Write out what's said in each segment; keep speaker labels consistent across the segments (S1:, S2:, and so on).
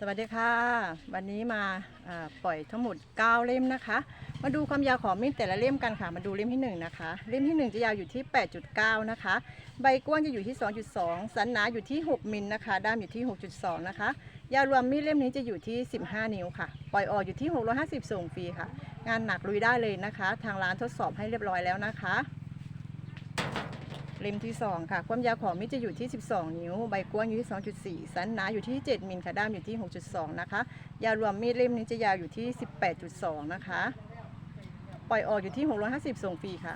S1: สวัสดีค่ะ วันนี้มาปล่อยทั้งหมด 9 เล่มนะคะ มาดูความยาวของมีดแต่ละเล่มกันค่ะ มาดูเล่มที่ 1 นะคะ เล่มที่ 1 จะยาวอยู่ที่ 8.9 นะคะ ใบกว้างจะอยู่ที่ 2.2 สันหนาอยู่ที่ 6 มิลนะคะ ด้ามอยู่ที่ 6.2 นะคะ ยาวรวมมีดเล่มนี้จะอยู่ที่ 15 นิ้วค่ะ ปล่อยออกอยู่ที่ 650 ส่งฟรีค่ะ งานหนักลุยได้เลยนะคะ ทางร้านทดสอบให้เรียบร้อยแล้วนะคะ เล่มที่ 2 ค่ะ ความยาวของมีดจะอยู่ที่ 12 นิ้ว ใบกว้างอยู่ที่ 2.4 สันหนาอยู่ที่ 7 มิลค่ะด้ามอยู่ที่ 6.2 นะคะ ยาวรวมมีดเล่มนี้จะยาวอยู่ที่ 18.2 นะคะ ปล่อยออกอยู่ที่ 650 ส่งฟรีค่ะ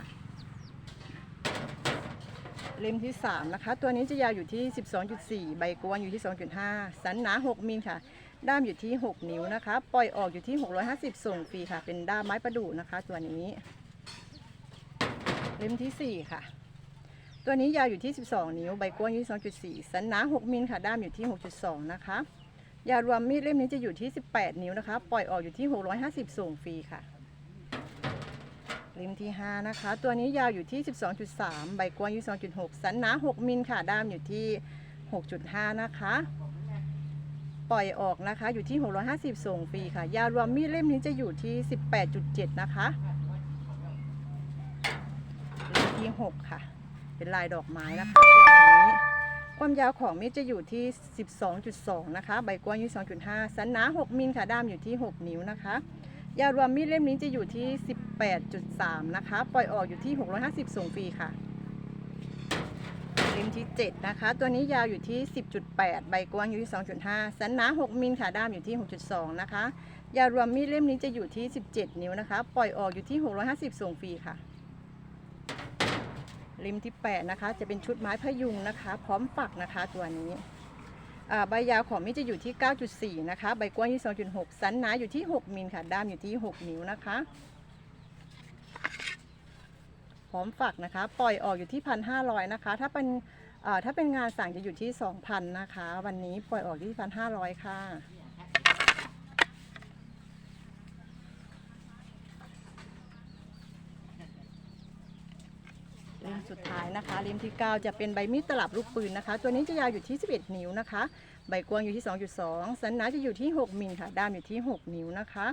S1: เล่มที่ 3 นะคะ ตัวนี้จะยาวอยู่ที่ 12.4 ใบกว้างอยู่ที่ 2.5 สันหนา 6 มิลค่ะ ด้ามอยู่ที่ 6 นิ้วนะคะ ปล่อยออกอยู่ที่ 650 ส่งฟรีค่ะ เป็นด้ามไม้ประดู่นะคะ ตัวนี้ เล่มทีสี่4 ค่ะ ตัวนี้ยาวอยู่ที่ 12 นิ้ว ใบกว้างยู่ที่2.4สันหนา 6มิลค่ะ ด้ามอยู่ที่ 6.2 นะคะ ยาวรวมมีดเล่มนี้จะอยู่ที่ 18 นิ้วนะคะ ปล่อยออกอยู่ที่ 650 ส่งฟรีค่ะ เล่มที่ 5 นะคะ ตัวนี้ยาวอยู่ที่ 12.3 ใบกว้างอยู่2.6สันหนา 6มิลค่ะ ด้ามอยู่ที่ 6.5 นะคะ ปล่อยออกนะคะ อยู่ที่ 650 ส่งฟรีค่ะ ยาวรวมมีดเล่มนี้จะอยู่ที่ 18.7 นะคะ เล่มที่ 6 ค่ะ เป็นลายดอกไม้นะคะตัวนี้ความยาวของมีดจะอยู่ที่ 12.2 นะคะ ใบกว้างอยู่2.5 สันหนา6มิลค่ะด้ามอยู่ที่ 6 นิ้วนะคะ ยาวรวมมีดเล่มนี้จะอยู่ที่ 18.3 นะคะ ปล่อยออกอยู่ที่ 650 ส่งฟรีค่ะ เล่มที่ 7 นะคะ ตัวนี้ยาวอยู่ที่ 10.8 ใบกว้างอยู่ที่ 2.5 สันหนา6มิลค่ะด้ามอยู่ที่ 6.2 นะคะ ยาวรวมมีดเล่มนี้จะอยู่ที่ 17 นิ้วนะคะ ปล่อยออกอยู่ที่ 650 ส่งฟรีค่ะ ริมที่8นะคะ จะเป็นชุดไม้พยุงนะคะ พร้อมฝักนะคะตัวนี้อ่าใบยาวของมีดจะอยู่ที่ 9.4 นะคะ ใบกว้างที่ 2.6 สันหนาอยู่ที่ 6 มิลค่ะ ด้ามอยู่ที่ 6 นิ้วนะคะ พร้อมฝักนะคะ ปล่อยออกอยู่ที่ 1,500 นะคะ ถ้าเป็นถ้าเป็นงานสั่งจะอยู่ที่ 2,000 นะคะ วันนี้ปล่อยออกที่ 1,500 ค่ะ เล่มสุดท้ายนะคะเล่มที่ 9 จะเป็นใบมีดตลับลูกปืนนะคะ ตัวนี้จะยาวอยู่ที่ 11 นิ้วนะคะ ใบกว้างอยู่ที่ 2.2 สันหนาจะอยู่ที่ 6มิลค่ะ ด้ามอยู่ที่ 6 นิ้วนะคะ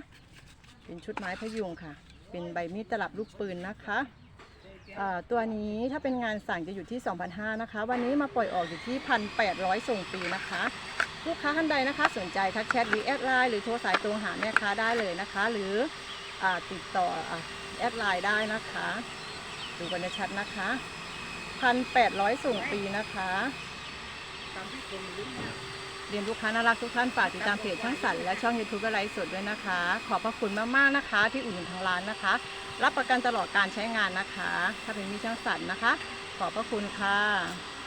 S1: เป็นชุดไม้พยุงค่ะ เป็นใบมีดตลับลูกปืนนะคะตัวนี้ถ้าเป็นงานสั่งจะอยู่ที่2,500นะคะ วันนี้มาปล่อยออกอยู่ที่ 1,800 ส่งฟรีนะคะ ลูกค้าท่านใดนะคะ สนใจทักแชทหรือแอดไลน์หรือโทรสายตรงหาแม่ค้าได้เลยนะคะ หรืออติดต่อแอดไลน์ได้นะคะ ดูกันชัดนะคะพันแปดร้อยส่งปีนะคะเรียนลูกค้าน่ารักทุกท่านฝากติดตามเพจช่างสันและช่อง YouTube และไลฟ์สดด้วยนะคะ ขอบพระคุณมากๆนะคะ ที่อุดหนุนทางร้านนะคะ รับประกันตลอดการใช้งานนะคะ ถ้าเป็นมีช่างสันนะคะ ขอบพระคุณค่ะ